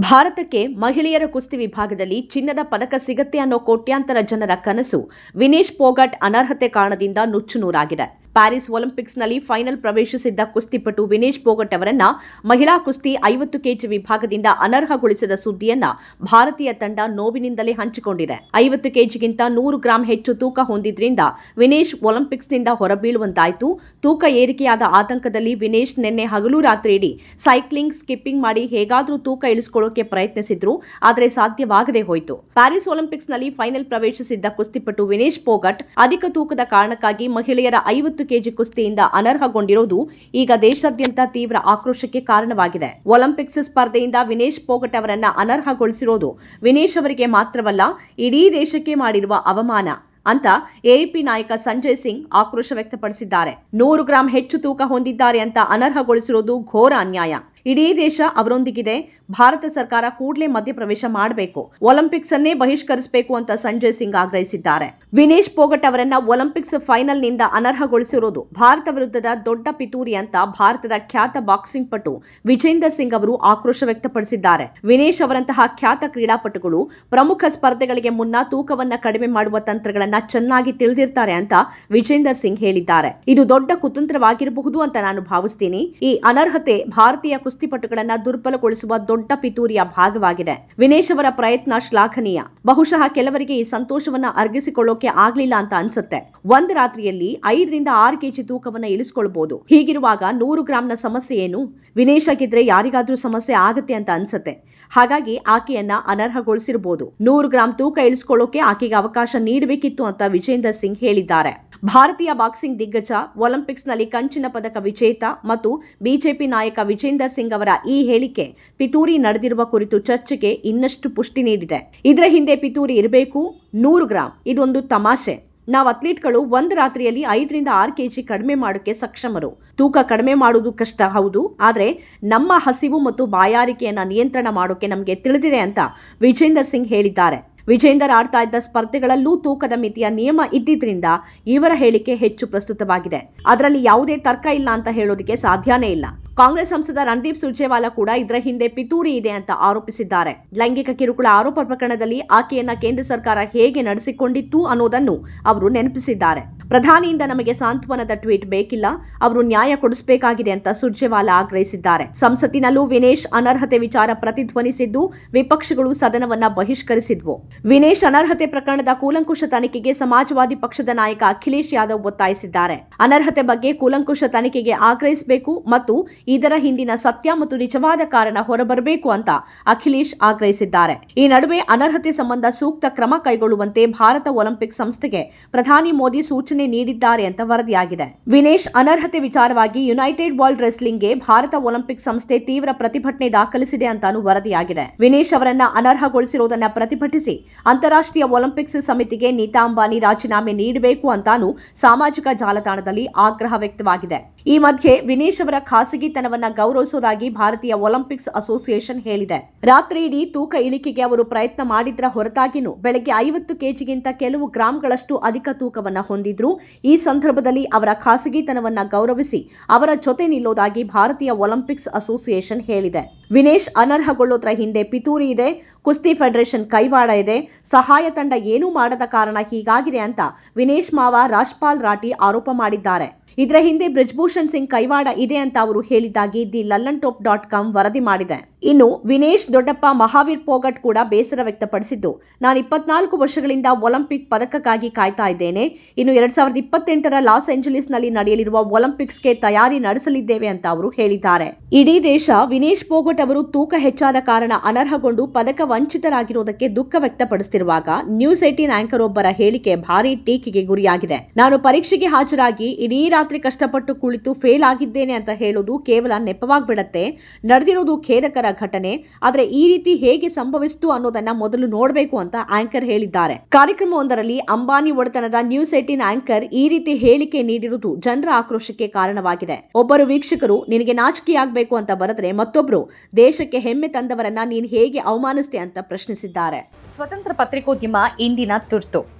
ಭಾರತಕ್ಕೆ ಮಹಿಳೆಯರ ಕುಸ್ತಿ ವಿಭಾಗದಲ್ಲಿ ಚಿನ್ನದ ಪದಕ ಸಿಗತ್ತೆ ಅನ್ನೋ ಕೋಟ್ಯಾಂತರ ಜನರ ಕನಸು ವಿನೇಶ್ ಪೋಗಟ್ ಅನರ್ಹತೆ ಕಾರಣದಿಂದ ನುಚ್ಚುನೂರಾಗಿದೆ ಪ್ಯಾರಿಸ್ ಒಲಿಂಪಿಕ್ಸ್ನಲ್ಲಿ ಫೈನಲ್ ಪ್ರವೇಶಿಸಿದ್ದ ಕುಸ್ತಿಪಟು ವಿನೇಶ್ ಪೋಗಟ್ ಅವರನ್ನ ಮಹಿಳಾ ಕುಸ್ತಿ ಐವತ್ತು ಕೆಜಿ ವಿಭಾಗದಿಂದ ಅನರ್ಹಗೊಳಿಸಿದ ಸುದ್ದಿಯನ್ನ ಭಾರತೀಯ ತಂಡ ನೋವಿನಿಂದಲೇ ಹಂಚಿಕೊಂಡಿದೆ. ಐವತ್ತು ಕೆಜಿಗಿಂತ ನೂರು ಗ್ರಾಂ ಹೆಚ್ಚು ತೂಕ ಹೊಂದಿದ್ರಿಂದ ವಿನೇಶ್ ಒಲಿಂಪಿಕ್ಸ್ನಿಂದ ಹೊರಬೀಳುವಂತಾಯಿತು. ತೂಕ ಏರಿಕೆಯಾದ ಆತಂಕದಲ್ಲಿ ವಿನೇಶ್ ನಿನ್ನೆ ಹಗಲು ರಾತ್ರಿ ಇಡೀ ಸೈಕ್ಲಿಂಗ್, ಸ್ಕಿಪ್ಪಿಂಗ್ ಮಾಡಿ ಹೇಗಾದರೂ ತೂಕ ಇಳಿಸಿಕೊಳ್ಳೋಕೆ ಪ್ರಯತ್ನಿಸಿದ್ರು, ಆದರೆ ಸಾಧ್ಯವಾಗದೆ ಹೋಯಿತು. ಪ್ಯಾರಿಸ್ ಒಲಿಂಪಿಕ್ಸ್ನಲ್ಲಿ ಫೈನಲ್ ಪ್ರವೇಶಿಸಿದ್ದ ಕುಸ್ತಿಪಟು ವಿನೇಶ್ ಪೋಗಟ್ ಅಧಿಕ ತೂಕದ ಕಾರಣಕ್ಕಾಗಿ ಮಹಿಳೆಯರ ಐವತ್ತು ಕೆಜಿ ಕುಸ್ತಿಯಿಂದ ಅನರ್ಹಗೊಂಡಿರೋದು ಈಗ ದೇಶಾದ್ಯಂತ ತೀವ್ರ ಆಕ್ರೋಶಕ್ಕೆ ಕಾರಣವಾಗಿದೆ. ಒಲಿಂಪಿಕ್ಸ್ ಸ್ಪರ್ಧೆಯಿಂದ ವಿನೇಶ್ ಪೋಗಟ್ ಅವರನ್ನ ಅನರ್ಹಗೊಳಿಸಿರೋದು ವಿನೇಶ್ ಅವರಿಗೆ ಮಾತ್ರವಲ್ಲ, ಇಡೀ ದೇಶಕ್ಕೆ ಮಾಡಿರುವ ಅವಮಾನ ಅಂತ ಎಪಿ ನಾಯಕ ಸಂಜಯ್ ಸಿಂಗ್ ಆಕ್ರೋಶ ವ್ಯಕ್ತಪಡಿಸಿದ್ದಾರೆ. ನೂರು ಗ್ರಾಂ ಹೆಚ್ಚು ತೂಕ ಹೊಂದಿದ್ದಾರೆ ಅಂತ ಅನರ್ಹಗೊಳಿಸಿರೋದು ಘೋರ ಅನ್ಯಾಯ. ಇಡೀ ದೇಶ ಅವರೊಂದಿಗಿದೆ ಭಾರತ ಸರ್ಕಾರ ಕೂಡಲೇ ಮಧ್ಯಪ್ರವೇಶ ಮಾಡಬೇಕು. ಒಲಿಂಪಿಕ್ಸ್ ಅನ್ನೇ ಬಹಿಷ್ಕರಿಸಬೇಕು ಅಂತ ಸಂಜಯ್ ಸಿಂಗ್ ಆಗ್ರಹಿಸಿದ್ದಾರೆ. ವಿನೇಶ್ ಪೋಗಟ್ ಅವರನ್ನ ಒಲಿಂಪಿಕ್ಸ್ ಫೈನಲ್ನಿಂದ ಅನರ್ಹಗೊಳಿಸಿರುವುದು ಭಾರತ ವಿರುದ್ಧದ ದೊಡ್ಡ ಪಿತೂರಿ ಅಂತ ಭಾರತದ ಖ್ಯಾತ ಬಾಕ್ಸಿಂಗ್ ಪಟು ವಿಜೇಂದರ್ ಸಿಂಗ್ ಅವರು ಆಕ್ರೋಶ ವ್ಯಕ್ತಪಡಿಸಿದ್ದಾರೆ. ವಿನೇಶ್ ಅವರಂತಹ ಖ್ಯಾತ ಕ್ರೀಡಾಪಟುಗಳು ಪ್ರಮುಖ ಸ್ಪರ್ಧೆಗಳಿಗೆ ಮುನ್ನ ತೂಕವನ್ನ ಕಡಿಮೆ ಮಾಡುವ ತಂತ್ರಗಳನ್ನ ಚೆನ್ನಾಗಿ ತಿಳಿದಿರ್ತಾರೆ ಅಂತ ವಿಜೇಂದರ್ ಸಿಂಗ್ ಹೇಳಿದ್ದಾರೆ. ಇದು ದೊಡ್ಡ ಕುತಂತ್ರವಾಗಿರಬಹುದು ಅಂತ ನಾನು ಭಾವಿಸ್ತೀನಿ. ಈ ಅನರ್ಹತೆ ಭಾರತೀಯ ಕುಸ್ತಿಪಟುಗಳನ್ನ ದುರ್ಬಲಗೊಳಿಸುವ ದೊಡ್ಡ ಪಿತೂರಿಯ ಭಾಗವಾಗಿದೆ. ವಿನೇಶ್ ಅವರ ಪ್ರಯತ್ನ ಶ್ಲಾಘನೀಯ. ಬಹುಶಃ ಕೆಲವರಿಗೆ ಈ ಸಂತೋಷವನ್ನ ಅರ್ಗಿಸಿಕೊಳ್ಳೋಕೆ ಆಗ್ಲಿಲ್ಲ ಅಂತ ಅನ್ಸುತ್ತೆ. ಒಂದ್ ರಾತ್ರಿಯಲ್ಲಿ ಐದರಿಂದ ಆರು ಕೆಜಿ ತೂಕವನ್ನ ಇಳಿಸ್ಕೊಳ್ಬಹುದು ಹೀಗಿರುವಾಗ ನೂರು ಗ್ರಾಂನ ಸಮಸ್ಯೆ ಏನು? ವಿನೇಶ್ ಆಗಿದ್ರೆ ಯಾರಿಗಾದ್ರೂ ಸಮಸ್ಯೆ ಆಗತ್ತೆ ಅಂತ ಅನ್ಸುತ್ತೆ. ಹಾಗಾಗಿ ಆಕೆಯನ್ನ ಅನರ್ಹಗೊಳಿಸಿರಬಹುದು ನೂರು ಗ್ರಾಂ ತೂಕ ಇಳಿಸ್ಕೊಳ್ಳೋಕೆ ಆಕೆಗೆ ಅವಕಾಶ ನೀಡಬೇಕಿತ್ತು ಅಂತ ವಿಜೇಂದರ್ ಸಿಂಗ್ ಹೇಳಿದ್ದಾರೆ. ಭಾರತೀಯ ಬಾಕ್ಸಿಂಗ್ ದಿಗ್ಗಜ ಒಲಿಂಪಿಕ್ಸ್ನಲ್ಲಿ ಕಂಚಿನ ಪದಕ ವಿಜೇತ ಮತ್ತು ಬಿಜೆಪಿ ನಾಯಕ ವಿಜೇಂದರ್ ಸಿಂಗ್ ಅವರ ಈ ಹೇಳಿಕೆ ಪಿತೂರಿ ನಡೆದಿರುವ ಕುರಿತು ಚರ್ಚೆಗೆ ಇನ್ನಷ್ಟು ಪುಷ್ಟಿ ನೀಡಿದೆ. ಇದರ ಹಿಂದೆ ಪಿತೂರಿ ಇರಬೇಕು, ನೂರು ಗ್ರಾಂ, ಇದೊಂದು ತಮಾಷೆ. ನಾವು ಅಥ್ಲೀಟ್ಗಳು ಒಂದು ರಾತ್ರಿಯಲ್ಲಿ ಐದರಿಂದ ಆರು ಕೆಜಿ ಕಡಿಮೆ ಮಾಡೋಕೆ ಸಕ್ಷಮರು. ತೂಕ ಕಡಿಮೆ ಮಾಡುವುದು ಕಷ್ಟ, ಹೌದು. ಆದರೆ ನಮ್ಮ ಹಸಿವು ಮತ್ತು ಬಾಯಾರಿಕೆಯನ್ನು ನಿಯಂತ್ರಣ ಮಾಡೋಕೆ ನಮಗೆ ತಿಳಿದಿದೆ ಅಂತ ವಿಜೇಂದರ್ ಸಿಂಗ್ ಹೇಳಿದ್ದಾರೆ. ವಿಜೇಂದರ್ ಆಡ್ತಾ ಇದ್ದ ಸ್ಪರ್ಧೆಗಳಲ್ಲೂ ತೂಕದ ಮಿತಿಯ ನಿಯಮ ಇದ್ದಿದ್ರಿಂದ ಇವರ ಹೇಳಿಕೆ ಹೆಚ್ಚು ಪ್ರಸ್ತುತವಾಗಿದೆ. ಅದರಲ್ಲಿ ಯಾವುದೇ ತರ್ಕ ಇಲ್ಲ ಅಂತ ಹೇಳೋದಕ್ಕೆ ಸಾಧ್ಯನೇ ಇಲ್ಲ. ಕಾಂಗ್ರೆಸ್ ಸಂಸದ ರಣದೀಪ್ ಸುರ್ಜೇವಾಲಾ ಕೂಡ ಇದರ ಹಿಂದೆ ಪಿತೂರಿ ಇದೆ ಅಂತ ಆರೋಪಿಸಿದ್ದಾರೆ. ಲೈಂಗಿಕ ಕಿರುಕುಳ ಆರೋಪ ಪ್ರಕರಣದಲ್ಲಿ ಆಕೆಯನ್ನ ಕೇಂದ್ರ ಸರ್ಕಾರ ಹೇಗೆ ನಡೆಸಿಕೊಂಡಿತ್ತು ಅನ್ನೋದನ್ನು ಅವರು ನೆನಪಿಸಿದ್ದಾರೆ. ಪ್ರಧಾನಿಯಿಂದ ನಮಗೆ ಸಾಂತ್ವನದ ಟ್ವೀಟ್ ಬೇಕಿಲ್ಲ, ಅವರು ನ್ಯಾಯ ಕೊಡಿಸಬೇಕಾಗಿದೆ ಅಂತ ಸುರ್ಜೇವಾಲಾ ಆಗ್ರಹಿಸಿದ್ದಾರೆ. ಸಂಸತ್ತಿನಲ್ಲೂ ವಿನೇಶ್ ಅನರ್ಹತೆ ವಿಚಾರ ಪ್ರತಿಧ್ವನಿಸಿದ್ದು, ವಿಪಕ್ಷಗಳು ಸದನವನ್ನ ಬಹಿಷ್ಕರಿಸಿದ್ವು. ವಿನೇಶ್ ಅನರ್ಹತೆ ಪ್ರಕರಣದ ಕೂಲಂಕುಷ ತನಿಖೆಗೆ ಸಮಾಜವಾದಿ ಪಕ್ಷದ ನಾಯಕ ಅಖಿಲೇಶ್ ಯಾದವ್ ಒತ್ತಾಯಿಸಿದ್ದಾರೆ. ಅನರ್ಹತೆ ಬಗ್ಗೆ ಕೂಲಂಕುಷ ತನಿಖೆಗೆ ಆಗ್ರಹಿಸಬೇಕು ಮತ್ತು ಇದರ ಹಿಂದಿನ ಸತ್ಯ ಮತ್ತು ನಿಜವಾದ ಕಾರಣ ಹೊರಬರಬೇಕು ಅಂತ ಅಖಿಲೇಶ್ ಆಗ್ರಹಿಸಿದ್ದಾರೆ. ಈ ನಡುವೆ ಅನರ್ಹತೆ ಸಂಬಂಧ ಸೂಕ್ತ ಕ್ರಮ ಕೈಗೊಳ್ಳುವಂತೆ ಭಾರತ ಒಲಿಂಪಿಕ್ ಸಂಸ್ಥೆಗೆ ಪ್ರಧಾನಿ ಮೋದಿ ಸೂಚನೆ ನೀಡಿದ್ದಾರೆ ಅಂತ ವರದಿಯಾಗಿದೆ. ವಿನೇಶ್ ಅನರ್ಹತೆ ವಿಚಾರವಾಗಿ ಯುನೈಟೆಡ್ ವರ್ಲ್ಡ್ ರೆಸ್ಲಿಂಗ್ಗೆ ಭಾರತ ಒಲಿಂಪಿಕ್ ಸಂಸ್ಥೆ ತೀವ್ರ ಪ್ರತಿಭಟನೆ ದಾಖಲಿಸಿದೆ ಅಂತಾನು ವರದಿಯಾಗಿದೆ. ವಿನೇಶ್ ಅವರನ್ನ ಅನರ್ಹಗೊಳಿಸಿರುವುದನ್ನ ಪ್ರತಿಭಟಿಸಿ ಅಂತಾರಾಷ್ಟ್ರೀಯ ಒಲಿಂಪಿಕ್ಸ್ ಸಮಿತಿಗೆ ನೀತಾ ಅಂಬಾನಿ ರಾಜೀನಾಮೆ ನೀಡಬೇಕು ಅಂತಾನು ಸಾಮಾಜಿಕ ಜಾಲತಾಣದಲ್ಲಿ ಆಗ್ರಹ ವ್ಯಕ್ತವಾಗಿದೆ. ಈ ಮಧ್ಯೆ ವಿನೇಶ್ ಅವರ ಖಾಸಗಿತನವನ್ನ ಗೌರವಿಸುವುದಾಗಿ ಭಾರತೀಯ ಒಲಿಂಪಿಕ್ಸ್ ಅಸೋಸಿಯೇಷನ್ ಹೇಳಿದೆ. ರಾತ್ರಿ ಇಡೀ ತೂಕ ಇಳಿಕೆಗೆ ಅವರು ಪ್ರಯತ್ನ ಮಾಡಿದ್ರ ಹೊರತಾಗಿನೂ ಬೆಳಗ್ಗೆ ಐವತ್ತು ಕೆಜಿಗಿಂತ ಕೆಲವು ಗ್ರಾಂಗಳಷ್ಟು ಅಧಿಕ ತೂಕವನ್ನ ಹೊಂದಿದ್ರು. ಈ ಸಂದರ್ಭದಲ್ಲಿ ಅವರ ಖಾಸಗಿತನವನ್ನು ಗೌರವಿಸಿ ಅವರ ಜೊತೆ ನಿಲ್ಲೋದಾಗಿ ಭಾರತೀಯ ಒಲಿಂಪಿಕ್ಸ್ ಅಸೋಸಿಯೇಷನ್ ಹೇಳಿದೆ. ವಿನೇಶ್ ಅನರ್ಹಗೊಳ್ಳೋದ್ರ ಹಿಂದೆ ಪಿತೂರಿ ಇದೆ, ಕುಸ್ತಿ ಫೆಡರೇಷನ್ ಕೈವಾಡ ಇದೆ, ಸಹಾಯ ತಂಡ ಏನೂ ಮಾಡದ ಕಾರಣ ಹೀಗಾಗಿದೆ ಅಂತ ವಿನೇಶ್ ಮಾವ ರಾಜ್ಪಾಲ್ ರಾಟಿ ಆರೋಪ ಮಾಡಿದ್ದಾರೆ. ಇದರ ಹಿಂದೆ ಬ್ರಿಜ್ಭೂಷಣ್ ಸಿಂಗ್ ಕೈವಾಡ ಇದೆ ಅಂತ ಅವರು ಹೇಳಿದ್ದಾಗಿ the Lallantop dot com ವರದಿ ಮಾಡಿದೆ. ಇನ್ನು ವಿನೇಶ್ ದೊಡ್ಡಪ್ಪ ಮಹಾವೀರ್ ಪೋಗಟ್ ಕೂಡ ಬೇಸರ ವ್ಯಕ್ತಪಡಿಸಿದ್ದು, ನಾನು ಇಪ್ಪತ್ನಾಲ್ಕು ವರ್ಷಗಳಿಂದ ಒಲಿಂಪಿಕ್ ಪದಕಕ್ಕಾಗಿ ಕಾಯ್ತಾ ಇದ್ದೇನೆ. ಇನ್ನು ಎರಡ್ ಸಾವಿರದ ಇಪ್ಪತ್ತೆಂಟರ ಲಾಸ್ ಏಂಜಲೀಸ್ನಲ್ಲಿ ನಡೆಯಲಿರುವ ಒಲಿಂಪಿಕ್ಸ್ಗೆ ತಯಾರಿ ನಡೆಸಲಿದ್ದೇವೆ ಅಂತ ಅವರು ಹೇಳಿದ್ದಾರೆ. ಇಡೀ ದೇಶ ವಿನೇಶ್ ಪೋಗಟ್ ಅವರು ತೂಕ ಹೆಚ್ಚಾದ ಕಾರಣ ಅನರ್ಹಗೊಂಡು ಪದಕ ವಂಚಿತರಾಗಿರುವುದಕ್ಕೆ ದುಃಖ ವ್ಯಕ್ತಪಡಿಸುತ್ತಿರುವಾಗ ನ್ಯೂಸ್ ಏಟೀನ್ ಆಂಕರ್ ಒಬ್ಬರ ಹೇಳಿಕೆ ಭಾರೀ ಟೀಕೆಗೆ ಗುರಿಯಾಗಿದೆ. ನಾನು ಪರೀಕ್ಷೆಗೆ ಹಾಜರಾಗಿ ಇಡೀ ರಾತ್ರಿ ಕಷ್ಟಪಟ್ಟು ಕುಳಿತು ಫೇಲ್ ಆಗಿದ್ದೇನೆ ಅಂತ ಹೇಳೋದು ಕೇವಲ ನೆಪವಾಗ್ಬಿಡತ್ತೆ. ನಡೆದಿರೋದು ಖೇದಕರ ಘಟನೆ. ಆದರೆ ಈ ರೀತಿ ಹೇಗೆ ಸಂಭವಿಸ್ತು ಅನ್ನೋದನ್ನ ಮೊದಲು ನೋಡಬೇಕು ಅಂತ ಆಂಕರ್ ಹೇಳಿದ್ದಾರೆ. ಕಾರ್ಯಕ್ರಮವೊಂದರಲ್ಲಿ ಅಂಬಾನಿ ಒಡೆತನದ ನ್ಯೂಸ್ ಏಟೀನ್ ಆಂಕರ್ ಈ ರೀತಿ ಹೇಳಿಕೆ ನೀಡಿರುವುದು ಜನರ ಆಕ್ರೋಶಕ್ಕೆ ಕಾರಣವಾಗಿದೆ. ಒಬ್ಬರು ವೀಕ್ಷಕರು, ನಿನಗೆ ನಾಚಿಕೆಯಾಗಬೇಕು ಅಂತ ಬರೆದ್ರೆ ಮತ್ತೊಬ್ರು, ದೇಶಕ್ಕೆ ಹೆಮ್ಮೆ ತಂದವರನ್ನ ನೀನು ಹೇಗೆ ಅವಮಾನಿಸ್ತೆ ಅಂತ ಪ್ರಶ್ನಿಸಿದ್ದಾರೆ. ಸ್ವತಂತ್ರ ಪತ್ರಿಕೋದ್ಯಮ ಇಂದಿನ ತುರ್ತು.